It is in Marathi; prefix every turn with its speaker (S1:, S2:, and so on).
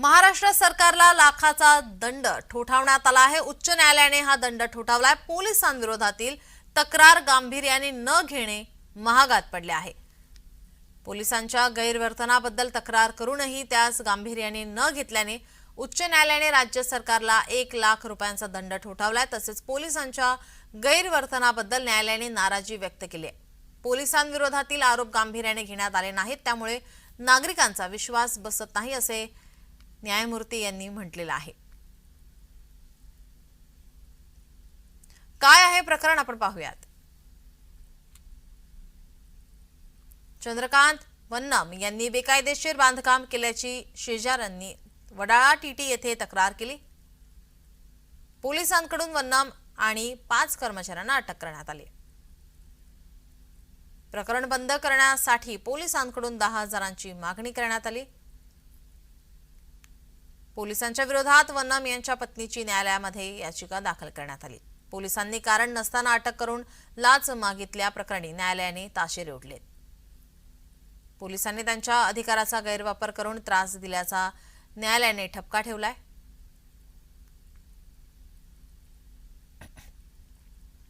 S1: महाराष्ट्र सरकारला लाखाचा दंड ठोठावण्यात आला आहे. उच्च न्यायालयाने हा दंड ठोठावलाय. पोलिसांविरोधातील तक्रार गांभीर्याने न घेणे महागात पडले आहे. पोलिसांच्या गैरवर्तनाबद्दल तक्रार करूनही त्यास गांभीर्याने न घेतल्याने उच्च न्यायालयाने राज्य सरकारला एक लाख रुपयांचा दंड ठोठावलाय. तसेच पोलिसांच्या गैरवर्तनाबद्दल न्यायालयाने नाराजी व्यक्त केली आहे. पोलिसांविरोधातील आरोप गांभीर्याने घेण्यात आले नाहीत. त्यामुळे नागरिकांचा विश्वास बसत नाही असे न्यायमूर्ती यांनी म्हटलेलं आहे. काय आहे प्रकरण आपण पाहूयात. चंद्रकांत वन्नम यांनी बेकायदेशीर बांधकाम केल्याची शेजाऱ्यांनी वडाळा टीटी येथे तक्रार केली. पोलिसांकडून वन्नम आणि पाच कर्मचाऱ्यांना अटक करण्यात आली. प्रकरण बंद करण्यासाठी पोलिसांकडून दहा हजारांची मागणी करण्यात आली. पोलिसांच्या विरोधात वन्नम यांच्या पत्नीची न्यायालयामध्ये याचिका दाखल करण्यात आली. पोलिसांनी कारण नसताना अटक करून लाच मागितल्या प्रकरणी न्यायालयाने ताशेरे ओढले. पोलिसांनी त्यांच्या अधिकाराचा गैरवापर करून त्रास दिल्याचा न्यायालयाने ठपका ठेवलाय.